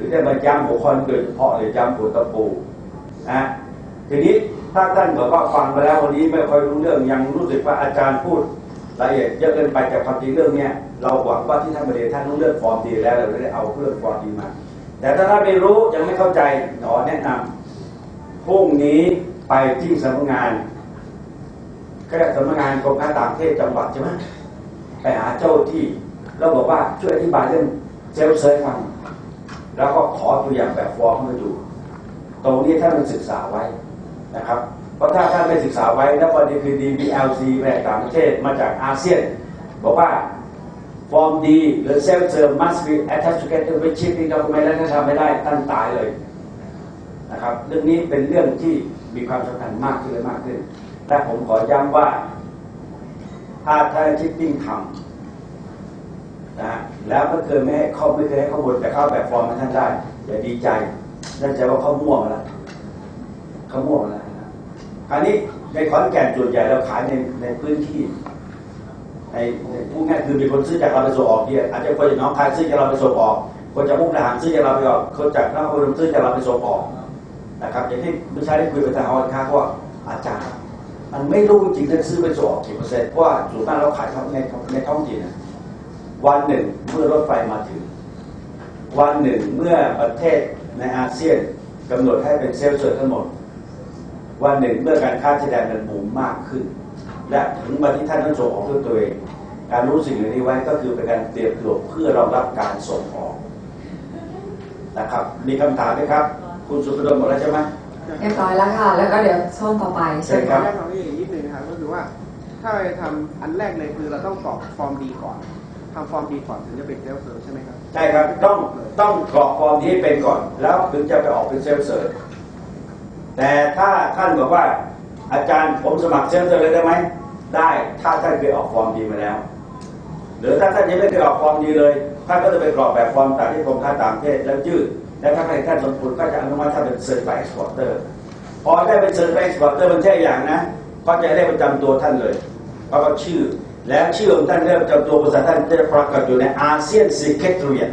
รือได้มาย้ำหัวข้อนี้โดเพาะเลยย้ำหัวตะปูนะทีนี้ถ้าท่านบอกว่าฟังไปแล้ววันนี้ไม่ค่อยรู้เรื่องยังรู้สึกว่าอาจารย์พูดละเอียดเยอะเกินไปแต่ความจริงเรื่องเนี้ยเราหวังว่าที่ท่านประเด็นท่านรู้เรื่องฟอร์มดีแล้วเราได้เอาเรื่องฟอร์มดีมา แต่ถ้าท่านไม่รู้ยังไม่เข้าใจขอแนะนำพรุ่งนี้ไปที่สำนักงานก็ได้สำนักงานกรมการต่างประเทศจังหวัดใช่ไหมไปหาเจ้าที่แล้วบอกว่าช่วยอธิบายเรื่องเซลล์เซิร์ฟฟัง แล้วก็ขอตัวอย่างแบบฟอร์มมาดู ตรงนี้ท่านต้องศึกษาไว้นะครับ เพราะถ้าท่านไม่ศึกษาไว้แล้วประเด็นคือ DBLC แม่ต่างประเทศมาจากอาเซียน บอกว่าฟอร์มดีหรือเซลล์เซิร์ must be attached together with shipping document แล้วถ้าทำไม่ได้ท่านตายเลยนะครับ เรื่องนี้เป็นเรื่องที่มีความสำคัญมากขึ้นและมากขึ้นและผมขอย้ำว่าถ้าท่านชิปปิ้งทำ นะฮะแล้วก็เคยไม่ให้เขาไม่เคยให้ข้อมูลแต่เข้าแบบฟอร์มให้ท่านได้อย่าดีใจนั่นใจว่าเขามั่วมาแล้วเขามั่วมาแล้วนะคราวนี้ในขอนแก่นจุดใหญ่เราขายในในพื้นที่ในในพูดง่ายคือมีคนซื้อจากเราไปส่งออกเนี่ยอาจจะคนจากน้องคายซื้อจากเราไปส่งออก คนจากมุกดาหารซื้อจากเราไปออกคนจากนครพนมซื้อจากเราไปส่งออกนะครับอย่างที่ไม่ใช่ได้คุยกับทางออนค้าว่าอาจารย์ มันไม่รู้จริงๆจะซื้อไปส่งออกกี่เปอร์เซ็นต์เพราะว่าส่วนมากเราขายในในท้องถิ่นนะ วันหนึ่งเมื่อรถไฟมาถึง วันหนึ่งเมื่อประเทศในอาเซียนกำหนดให้เป็นเซลล์เซอร์ทั้งหมด วันหนึ่งเมื่อการค้าชายแดนมันบูมมากขึ้น และถึงวันที่ท่านต้องส่งออกด้วยตัวเองการรู้สิ่งเหล่านี้ไว้ก็คือเป็นการเตรียมตัวเพื่อรองรับการส่งออกนะครับ มีคำถามไหมครับ คุณสุภดลหมดแล้วใช่ไหมเรียบร้อยแล้วค่ะ แล้วก็เดี๋ยวช่วงต่อไปเชิเชิญญครัค่ะบแรกเราที่นิดนึงนะครับก็คือว่าถ้าเราจะทำอันแรกเลยคือเราต้องกรอกฟอร์มดีก่อน ทำฟอร์มดีก่อนถึงจะเป็นเซลล์เซอร์ใช่ไหมครับใช่ครับต้องต้องกรอกฟอร์มนี้ให้เป็นก่อน แล้วถึงจะไปออกเป็นเซลล์เสิร์ฟแต่ถ้าท่านบอกว่าอาจารย์ผมสมัครเซลล์เสิร์ฟเลยได้ไหมได้ถ้าท่านเคยออกฟอร์มดีมาแล้ว หรือถ้าท่านยังไม่เคยออกฟอร์มดีเลยท่านก็จะไปกรอกแบบฟอร์มตางที่กรมค้าต่างประเทศแล้วยืดและถ้าใครท่านสมควรก็จะอนุมัติท่านเป็นเซอร์ไ e เอ็กซ์พอร์เตอร์พอได้เป็นเซอร์ไ e เอ็กซ์พอร์เตอร์มันใช่อย่างนะก็จะได้ประจำตัวท่านเลยเพราะว่าชื่อ และชื่อของท่านได้ประจำตัวบริษัทท่านจะปรากฏอยู่ในอาเซียนซีเคทเรียน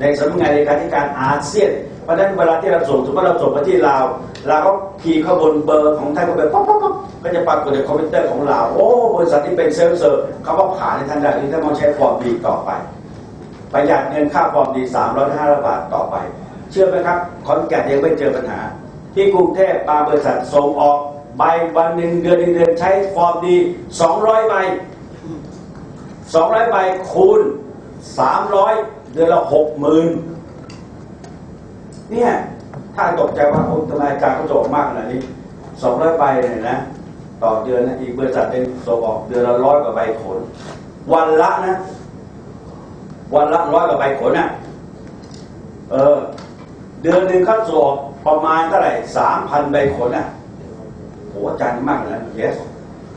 ในสำนักงานเลขาธิการอาเซียนเพราะฉะนั้นเวลาที่เราส่งสมมติเราส่งไปที่ลาวเราก็คีย์ข้างบนเบอร์ของท่านก็ไปป๊อปป๊อปป๊อปก็จะปรากฏในคอมพิวเตอร์ของเราโอ้บริษัทที่เป็นเซลล์เซอร์เขาก็ผ่านในท่านได้ที่ท่านต้องใช้ฟอร์มดีต่อไป ประหยัดเงินค่าฟอร์มดี3 5 0บาทต่อไป เชื่อไหมครับขอนแก่นยังไม่เจอปัญหา ที่กรุงเทพบางบริษัทส่งออกใบวันหนึ่งเดือนหนึ่งเดือนใช้ฟอร์มดี200ใบ 200ใบคูณ300เดือนละ60,000เนี่ยถ้าตกใจว่าโอ้ทำไมอาจารย์เขาโจมากขนาดนี้200ใบเนี่ยนะ ต่อเดือนนะอีกบริษัทหนึ่งส่งออกเดือนละร้อยกว่าใบขน วันละนะ วันละร้อยกว่าใบขนน่ะเออ เดือนหนึ่งเขาส่งออกประมาณเท่าไหร่สามพันใบขนน่ะโหอาจารย์มากเลยนะเยส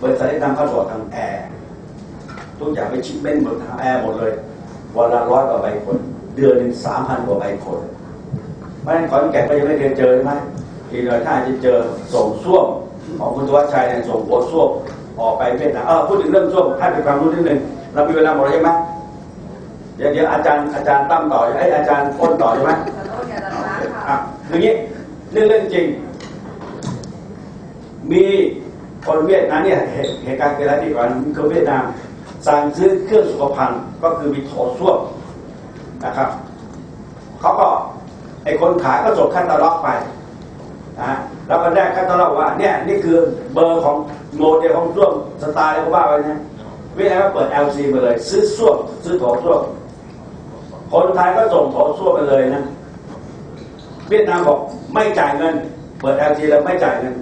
บริษัทที่ทำข้าวสดทางแอร์ ทุกอย่างไปชิปเม้นหมดทางแอร์หมดเลยวันละร้อยกว่าใบขนเดือนหนึ่งสามพันกว่าใบขนเพราะฉะนั้นขอนแก่นก็ยังไม่เคยเจอใช่ไหมอีกหน่อยถ้าจะเจอส่งส้วมของคุณธวัชชัยเนี่ยส่งหัวส้วมออกไปเวียดนามเออพูดถึงเรื่องส้วมให้เป็นความรู้นิดนึงเรามีเวลาหมดแล้วใช่ไหมเดี๋ยวเดี๋ยวอาจารย์อาจารย์ตั้มต่อไอ้อาจารย์อ้นต่อใช่ไหมอะอย่างนี้เรื่องเรื่องจริง มีคนเวียดนามเนี่ยเหตุการณ์เกิดอะไรที่ก่อนคนเวียดนาม สั่งซื้อเครื่องสุขภัณฑ์ก็คือมีโถส้วมนะครับเขาก็ไอ้คนขายก็ส่งคัตตาล็อกไปนะแล้วก็แรกคัตตาล็อกว่าเนี่ยนี่คือเบอร์ของโมเดลของส้วมสไตล์อะไรก็ว่าไปนะเวียดนามก็เปิด LC มาเลย ซื้อส้วมซื้อโถส้วมคนไทยก็ส่งโถส้วมไปเลยนะเวียดนามบอกไม่จ่ายเงิน เปิด LG แล้วไม่จ่ายเงิน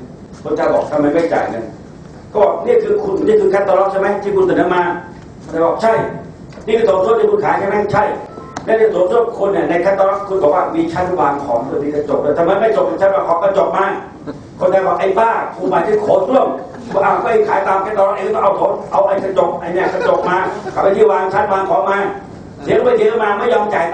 คนไทยบอกทำไมไม่จ่ายเงินก็บอกนี่คือคุณนี่คือแคตตาล็อกใช่ไหมที่คุณเสนอมา คนายบอกใช่ นี่คือโถส้วมที่คุณขายใช่ไหมใช่ และในโถส้วมคุณเนี่ยในแคตตาล็อกคุณบอกว่ามีชั้นวางของตัวนี้กระจกเลยทำไมไม่จบชั้นวางของกระจกมาคนไทยบอกไอ้บ้ากูหมายถึงโถส้วมว่าอ้าวก็ไอ้ขายตามแคตตาล็อกเองต้องเอาโถเอาไอ้กระจกไอ้เนี่ยกระจกมาเอาไปที่วางชั้นวางของมาเสียงไปเถียงมาไม่ยอมจ่าย